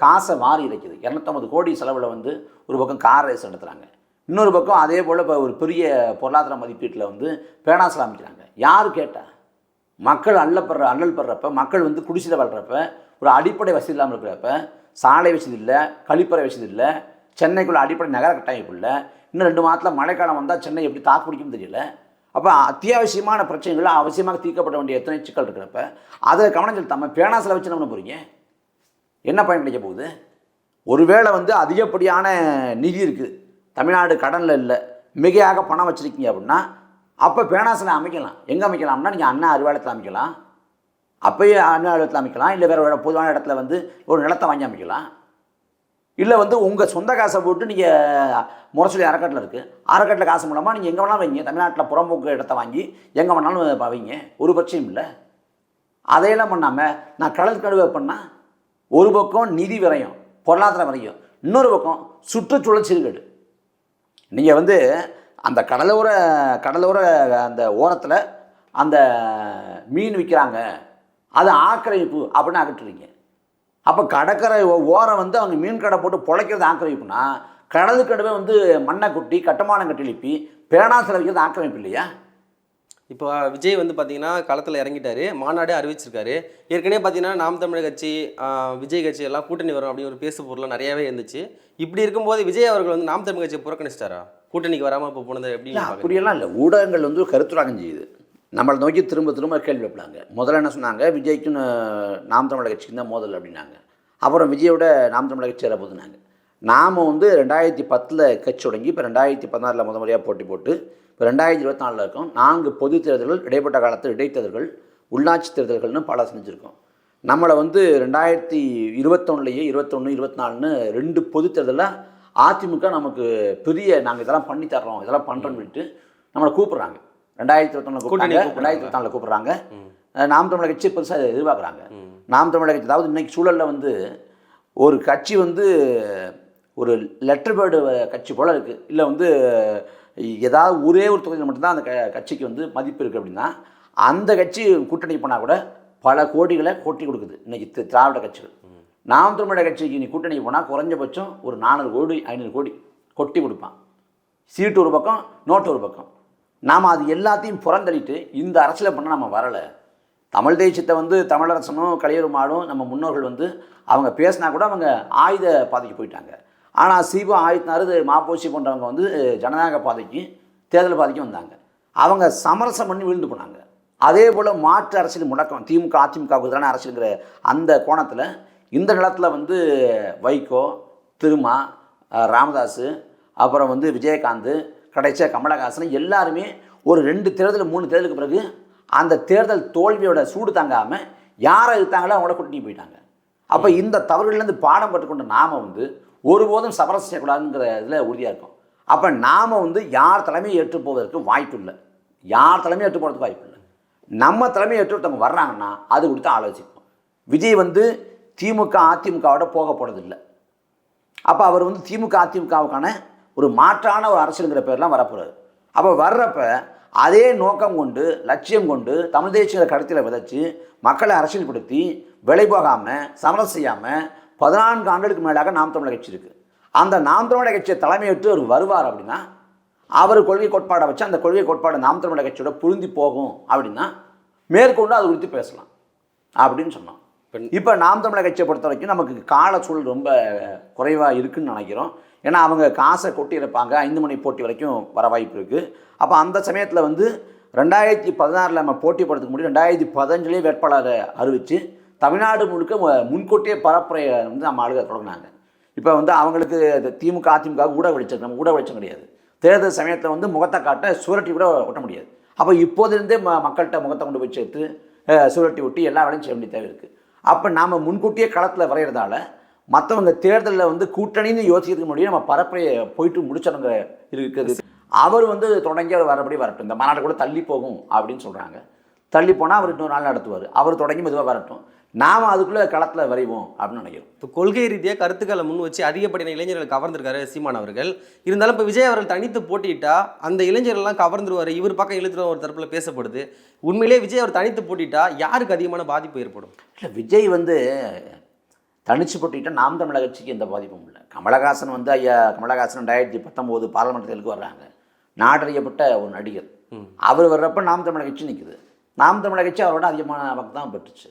காசை மாறி இறைக்குது. இரநூத்தம்பது கோடி செலவில் வந்து ஒரு பக்கம் கார் ரேஸ் நடத்துகிறாங்க இன்னொரு பக்கம் அதே போல் இப்போ ஒரு பெரிய பொருளாதார மதிப்பீட்டில் வந்து பேனாசில் அமைக்கிறாங்க யார் கேட்டால் மக்கள் அள்ளப்படுற அல்லல் படுறப்ப மக்கள் வந்து குடிசையில் வாழ்கிறப்ப ஒரு அடிப்படை வசதி இல்லாமல் இருக்கிறப்ப சாலை வசதி இல்லை கழிப்பறை வசதி இல்லை சென்னைக்குள்ள அடிப்படை நகர கட்டமைப்பு இன்னும் ரெண்டு மாதத்தில் மழைக்காலம் வந்தால் சென்னை எப்படி தாக்கு பிடிக்கும் தெரியல. அப்போ அத்தியாவசியமான பிரச்சனைகள் அவசியமாக தீர்க்கப்பட வேண்டிய எத்தனை சிக்கல் இருக்கிறப்ப அதை கவனம் செலுத்தாமல் பேனாசில் வச்சு என்ன பண்ண போகிறீங்க என்ன பயன் கிடைக்க போகுது? ஒருவேளை வந்து அதிகப்படியான நிதி இருக்குது தமிழ்நாடு கடனில் இல்லை மிகையாக பணம் வச்சுருக்கீங்க அப்படின்னா அப்போ பேனாசில் அமைக்கலாம். எங்கே அமைக்கலாம்னா நீங்கள் அண்ணா அறிவாலயத்தில் அமைக்கலாம். அப்போயே அண்ணா அறிவாலயத்தில் அமைக்கலாம். இல்லை வேறு பொதுவான இடத்துல வந்து ஒரு நிலத்தை வாங்கி அமைக்கலாம். இல்லை வந்து உங்கள் சொந்த காசை போட்டு நீங்கள் முரசொலி அறக்கட்டில் இருக்குது அறக்கட்டில் காசு மூலமாக நீங்கள் எங்கே வேணாலும் வைங்க. தமிழ்நாட்டில் புறம்போக்கு இடத்த வாங்கி எங்கே வேணாலும் வைங்க. ஒரு பிரச்சனையும் இல்லை. அதையெல்லாம் பண்ணாமல் நான் கடல் கடுவை பண்ணால் ஒரு பக்கம் நிதி விரையும் பொருளாதார விரையும் இன்னொரு பக்கம் சுற்றுச்சூழல் சீர்கேடு நீங்கள் வந்து அந்த கடலோர கடலோர அந்த ஓரத்தில் அந்த மீன் விற்கிறாங்க அது ஆக்கிரமிப்பு அப்படின்னு அகற்றுறீங்க. அப்போ கடற்கரை ஓரம் வந்து அவங்க மீன் கடை போட்டு பொழைக்கிறது ஆக்கிரமிப்புனா கடலுக்கடவே வந்து மண்ணை கொட்டி கட்டுமானம் கட்டி எழுப்பி பேனா செலவிக்கிறது ஆக்கிரமிப்பு இல்லையா? இப்போ விஜய் வந்து பார்த்தீங்கன்னா களத்தில் இறங்கிட்டாரு. மாநாடு அறிவிச்சிருக்காரு. ஏற்கனவே பார்த்தீங்கன்னா நாம் தமிழர் கட்சி விஜய் கட்சி எல்லாம் கூட்டணி வரும் அப்படின்னு ஒரு பேசு பொருள் நிறையவே இருந்துச்சு. இப்படி இருக்கும்போது விஜய் அவர்கள் வந்து நாம் தமிழ் கட்சியை புறக்கணிச்சிட்டாரா? கூட்டணிக்கு வராமல் இப்போ போனது எப்படி? அப்படியெல்லாம் இல்லை. ஊடகங்கள் வந்து கருத்துராகம் செய்யுது. நம்மளை நோக்கி திரும்ப திரும்ப கேள்வி வைப்பாங்க முதல்ல என்ன சொன்னாங்க? விஜய்க்குன்னு நாம் தமிழக கட்சிக்கு தான் மோதல் அப்படின்னாங்க. அப்புறம் விஜயோட நாம் தமிழக கட்சி சேர போதுனாங்க. நாம் வந்து ரெண்டாயிரத்தி பத்தில் கட்சி தொடங்கி இப்போ ரெண்டாயிரத்தி பதினாறில் முத முறையாக போட்டி போட்டு இப்போ ரெண்டாயிரத்தி இருபத்தி நாலில் இருக்கோம். நான்கு பொது தேர்தல்கள் இடைப்பட்ட காலத்தில் இடைத்தேர்தல்கள் உள்ளாட்சி தேர்தல்கள்னு பல செஞ்சுருக்கோம். நம்மளை வந்து ரெண்டாயிரத்தி இருபத்தொன்னுலேயே இருபத்தொன்று இருபத்தி நாலுன்னு ரெண்டு பொது தேர்தலில் அதிமுக நமக்கு பெரிய நாங்கள் இதெல்லாம் பண்ணி தர்றோம் இதெல்லாம் பண்ணுறோம்னு சொல்லிட்டு நம்மளை கூப்பிட்றாங்க. ரெண்டாயிரத்தி இருபத்தொன்னு கூப்பிட்டாங்க. ரெண்டாயிரத்தி இருபத்தி நாலில் கூப்பிட்றாங்க. நாம் தமிழர் கட்சி பெருசாக எதிர்பார்க்குறாங்க. நாம் தமிழர் கட்சி அதாவது இன்னைக்கு சூழலில் வந்து ஒரு கட்சி வந்து ஒரு லெட்டர் பேர்டு கட்சி போல் இருக்குது இல்லை வந்து ஏதாவது ஒரே ஒரு தொகுதியில் மட்டும்தான் அந்த க கட்சிக்கு வந்து மதிப்பு இருக்குது அப்படின்னா அந்த கட்சி கூட்டணி பண்ணால் கூட பல கோடிகளை கொட்டி கொடுக்குது இன்னைக்கு தி- திராவிட கட்சிகள். நாம் தமிழர் கட்சிக்கு நீ கூட்டணி போனால் குறைஞ்சபட்சம் ஒரு நானூறு கோடி ஐநூறு கோடி கொட்டி கொடுப்பான். சீட்டு ஒரு பக்கம் நோட்டு ஒரு பக்கம். நாம் அது எல்லாத்தையும் புறந்தளிட்டு இந்த அரசியலை பண்ண நம்ம வரலை. தமிழ் தேசியத்தை வந்து தமிழரசனும் கலையருமாடும் நம்ம முன்னோர்கள் வந்து அவங்க பேசினா கூட அவங்க ஆயுத பாதைக்கு போயிட்டாங்க. ஆனால் சீபு ஆயுத்னாரு மாப்போசி போன்றவங்க வந்து ஜனநாயக பாதைக்கு தேர்தல் பாதைக்கு வந்தாங்க. அவங்க சமரசம் பண்ணி விழுந்து போனாங்க. அதே போல் மாற்று அரசியல் முடக்கம் திமுக அதிமுகவுக்கு எதிரான அரசியலுங்கிற அந்த கோணத்தில் இந்த நிலத்தில் வந்து வைகோ திருமா ராமதாஸ் அப்புறம் வந்து விஜயகாந்த் கடைசியாக கமலஹாசன் எல்லாருமே ஒரு ரெண்டு தேர்தல் மூணு தேர்தலுக்கு பிறகு அந்த தேர்தல் தோல்வியோட சூடு தாங்காமல் யாரை இருத்தாங்களோ அவங்கள கூட்டணி போயிட்டாங்க. அப்போ இந்த தவறுகள்லேருந்து பாடம் கற்றுக்கொண்ட நாம வந்து ஒருபோதும் சமரசம் செய்யக்கூடாதுங்கிற இதில் உறுதியாக இருக்கும். அப்போ நாம் வந்து யார் தலைமையை ஏற்று போவதற்கு வாய்ப்பு இல்லை யார் தலைமையை ஏற்று போகிறதுக்கு வாய்ப்பு இல்லை நம்ம தலைமையை ஏற்று ஒருத்தவங்க வர்றாங்கன்னா அது கொடுத்து ஆலோசிப்போம். விஜய் வந்து திமுக அதிமுகவோட போக போகிறதில்லை அப்போ அவர் வந்து திமுக அதிமுகவுக்கான ஒரு மாற்றான ஒரு அரசியலுங்கிற பேர்லாம் வரப்போகிறார் அப்போ வர்றப்ப அதே நோக்கம் கொண்டு லட்சியம் கொண்டு தமிழ் தேசிய கடத்தில் விதைச்சி மக்களை அரசியல்படுத்தி விலை போகாமல் சமரசம் செய்யாமல் பதினான்கு ஆண்டுகளுக்கு மேலாக நாம் தமிழக கட்சி இருக்குது அந்த நாம் தமிழக கட்சியை தலைமையேற்று அவர் வருவார் அப்படின்னா அவர் கொள்கை கோட்பாடை வச்சு அந்த கொள்கை கோட்பாடு நாம் தமிழக கட்சியோட புரிந்து போகும் அப்படின்னா மேற்கொண்டு அது குறித்து பேசலாம் அப்படின்னு சொன்னோம். இப்போ நாம் தமிழக கட்சியை பொறுத்த வரைக்கும் நமக்கு கால சூழல் ரொம்ப குறைவாக இருக்குன்னு நினைக்கிறோம். ஏன்னா அவங்க காசை கொட்டி இருப்பாங்க. ஐந்து மணி போட்டி வரைக்கும் வர வாய்ப்பு இருக்குது அப்போ அந்த சமயத்தில் வந்து ரெண்டாயிரத்தி பதினாறில் நம்ம போட்டி படுத்துக்க முடியும் ரெண்டாயிரத்தி பதினஞ்சுலேயே வேட்பாளரை அறிவித்து தமிழ்நாடு முழுக்க முன்கூட்டியே பரப்புரையை வந்து நம்ம ஆளுக தொடங்கினாங்க. இப்போ வந்து அவங்களுக்கு திமுக அதிமுக ஊட வெளிச்சம் நம்ம ஊட வெளிச்சம் கிடையாது. தேர்தல் சமயத்தில் வந்து முகத்தை காட்ட சுரட்டி கூட ஒட்ட முடியாது. அப்போ இப்போதிருந்தே ம மக்கள்கிட்ட முகத்தை கொண்டு போய் சேர்த்து அஹ், ஒட்டி எல்லா வேலையும் செய்ய வேண்டிய தேவை இருக்குது அப்போ நாம் முன்கூட்டியே களத்தில் வரைகிறதால மற்றவங்க தேர்தலில் வந்து கூட்டணின்னு யோசிக்கிறதுக்கு முன்னாடி நம்ம பரப்புரையை போயிட்டு முடிச்சவங்க இருக்குது. அவர் வந்து தொடங்கி அவர் வரபடி வரட்டும். இந்த மாநாடு கூட தள்ளி போகும் அப்படின்னு சொல்கிறாங்க தள்ளி போனால் அவர் இன்னொரு நாள் நடத்துவார். அவர் தொடங்கி மெதுவாக வரட்டும். நாம் அதுக்குள்ளே களத்தில் வரைவோம் அப்படின்னு நினைக்கிறோம். இப்போ கொள்கை ரீதியாக கருத்துக்களை முன் வச்சு அதிகப்படியான இளைஞர்கள் கவர்ந்திருக்காரு சீமான் அவர்கள். இருந்தாலும் இப்போ விஜய் அவர்கள் தனித்து போட்டியிட்டா அந்த இளைஞர்கள்லாம் கவர்ந்துருவாரு. இவர் பக்கம் இழுத்துருவா ஒரு தரப்புல பேசப்படுது. உண்மையிலேயே விஜய் அவர் தனித்து போட்டிட்டா யாருக்கு அதிகமான பாதிப்பு ஏற்படும்? இல்லை விஜய் வந்து தனிச்சு போட்டிட்டா நாம் தமிழக கட்சிக்கு எந்த பாதிப்பும் இல்லை. கமலஹாசன் வந்து ஐயா கமலஹாசன் ரெண்டாயிரத்தி பத்தொம்போது பாராளுமன்ற தேர்தலுக்கு வர்றாங்க? நாடறியப்பட்ட ஒரு நடிகர். அவர் வர்றப்ப நாம் தமிழக கட்சி நிற்குது நாம் தமிழக கட்சி அவரோட அதிகமான வாக்கு தான் பெற்றுச்சு.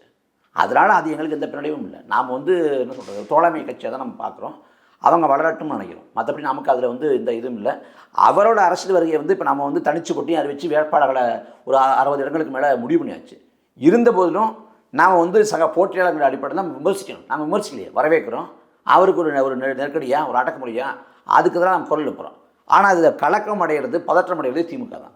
அதனால் அது எங்களுக்கு எந்த பின்னடைவும் இல்லை. நாம் வந்து என்ன சொல்கிறது தோழமை கட்சியை தான் நம்ம பார்க்குறோம். அவங்க வளரட்டும்னு நினைக்கிறோம். மற்றபடி நமக்கு அதில் வந்து இந்த இதுவும் இல்லை. அவரோட அரசியல் வருகையை வந்து இப்போ நம்ம வந்து தனிச்சு அதை வச்சு வேட்பாளர்களை ஒரு அறுபது இடங்களுக்கு மேலே முடிவு பண்ணியாச்சு. இருந்த போதிலும் நாம் வந்து சக போட்டியாளர்கள் அடிப்படையில் தான் விமர்சிக்கணும். நம்ம விமர்சிக்கலையே வரவேற்கிறோம். அவருக்கு ஒரு ஒரு நெ- ஒரு அடக்குமுறையாக அதுக்கு தான் நம்ம குரல் எழுப்புறோம். ஆனால் அதில் கலக்கம் அடைகிறது பதற்றம் அடைகிறது திமுக தான்.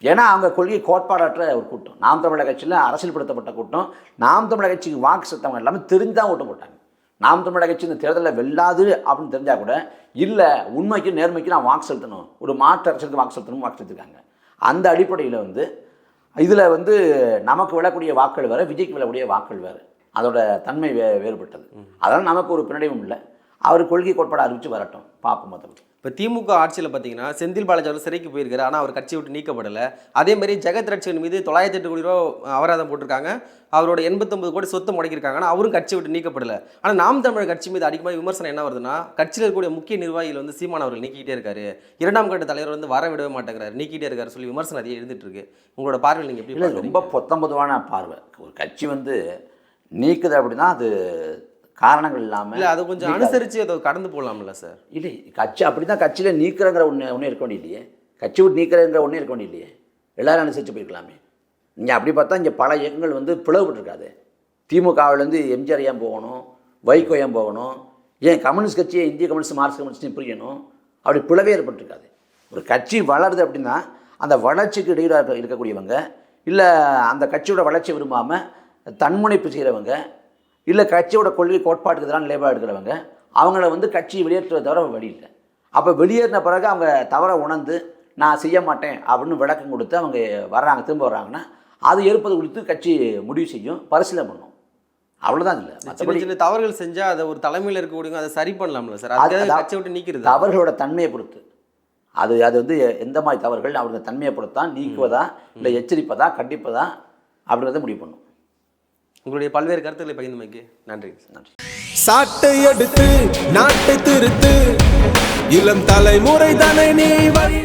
ஏன்னா அவங்க கொள்கை கோட்பாடற்ற ஒரு கூட்டம். நாம் தமிழக கட்சியில் அரசியல்படுத்தப்பட்ட கூட்டம். நாம் தமிழக கட்சிக்கு வாக்கு செலுத்தவங்க எல்லாமே தெரிஞ்சுதான் ஓட்டு போட்டாங்க. நாம் தமிழக கட்சி இந்த தேர்தலில் வெல்லாது அப்படின்னு தெரிஞ்சால் கூட இல்லை உண்மைக்கு நேர்மைக்கு நான் வாக்கு செலுத்தணும். ஒரு மாற்று அரசியலுக்கு வாக்கு செலுத்தணும் வாக்கு செலுத்திருக்காங்க. அந்த அடிப்படையில் வந்து இதில் வந்து நமக்கு விழக்கூடிய வாக்கள் வேறு விஜய்க்கு விழக்கூடிய வாக்கள் வேறு. அதோட தன்மை வே வேறுபட்டது. அதனால் நமக்கு ஒரு பின்னடைவும் இல்லை. அவர் கொள்கை கோட்பாடு அறிவித்து வரட்டும். பார்ப்போம் மற்றபடி இப்போ திமுக ஆட்சியில் பார்த்தீங்கன்னா செந்தில் பாலாஜி அவர் சிறைக்கு போயிருக்காரு. ஆனால் அவர் கட்சியை விட்டு நீக்கப்படலை. அதே மாதிரி ஜெகத் ரட்சகன் மீது தொள்ளாயிரத்தி எட்டு கோடி ரூபா அபராதம் போட்டிருக்காங்க. அவரோட எண்பத்தொம்பது கோடி சொத்து முடக்கியிருக்காங்க. ஆனால் அவரும் கட்சியை விட்டு நீக்கப்படலை. ஆனால் நாம் தமிழர் கட்சி மீது அதிகமாக விமர்சனம் என்ன வருதுன்னா கட்சியில் இருக்கக்கூடிய முக்கிய நிர்வாகிகள் வந்து சீமான் அவர்கள் நீக்கிட்டே இருக்காரு. இரண்டாம் கட்ட தலைவர் வந்து வர விடவே மாட்டேங்கிறாரு. நீக்கிட்டே இருக்காரு சொல்லி விமர்சனம் அதிகம் இருந்துட்டு இருக்கு. உங்களோட பார்வையில் நீங்கள் எப்படி ரொம்ப பொத்தம்பதுவான பார்வை. ஒரு கட்சி வந்து நீக்குது அப்படின்னா அது காரணங்கள் இல்லாமல் இல்லை அதை கொஞ்சம் அனுசரித்து அதை கடந்து போகலாம்ல சார். இல்லை கட்சி அப்படி தான் கட்சியில் நீக்கிறங்கிற ஒன்று ஒன்றும் இருக்க வேண்டியது கட்சி விட்டு நீக்கிறங்கிற ஒன்றும் இருக்க வேண்டியது இல்லையே எல்லாரும் அனுசரித்து போயிருக்கலாமே. இங்கே அப்படி பார்த்தா இங்கே பல இயக்கங்கள் வந்து பிளவுபட்டிருக்காது. திமுகவிலேருந்து எம்ஜிஆர் ஏன் போகணும்? வைகோ ஏன் போகணும்? ஏன் கம்யூனிஸ்ட் கட்சியை இந்திய கம்யூனிஸ்ட் மார்க்சிஸ்ட் கம்யூனிஸ்ட் பிரியணும்? அப்படி பிளவே ஏற்பட்டிருக்காது. ஒரு கட்சி வளருது அப்படின்னா அந்த வளர்ச்சிக்கு இருக்க- இருக்கக்கூடியவங்க இல்லை அந்த கட்சியோட வளர்ச்சி விரும்பாமல் தன்முனைப்பு செய்கிறவங்க இல்லை கட்சியோட கொள்கை கோட்பாட்டுக்கு எதிரான நிலைப்பாடு எடுக்கிறவங்க அவங்கள வந்து கட்சி வெளியேற்றுவதை தவிர வழி இல்லை. அப்போ வெளியேறின பிறகு அவங்க தவற உணர்ந்து நான் செய்ய மாட்டேன் அப்படின்னு விளக்கம் கொடுத்து அவங்க வர்றாங்க திரும்ப வர்றாங்கன்னா அது ஏற்பது குறித்து கட்சி முடிவு செய்யும் பரிசீலனை பண்ணும். அவ்வளோதான் இல்லை சின்ன மற்றபடி சின்ன தவறுகள் செஞ்சா அதை ஒரு தலைமையில் இருக்கக்கூடியவங்க அதை சரி பண்ணலாம்ல சார்? அது- கட்சியை விட்டு நீக்கிறது? தவறுகளோட தன்மையை பொறுத்து. அது அது வந்து எந்த மாதிரி தவறுகள் அவங்க தன்மையை பொறுத்தா நீக்குவதா இல்லை எச்சரிப்பதா கண்டிப்பதா அப்படின்றத முடிவு பண்ணும். உங்களுடைய பல்வேறு கருத்துக்களை பகிர்ந்தமைக்கு நன்றி. நன்றி. சாட்டை எடுத்து நாட்டை திருத்து. இளம் தலைமுறை தானே நீ வழி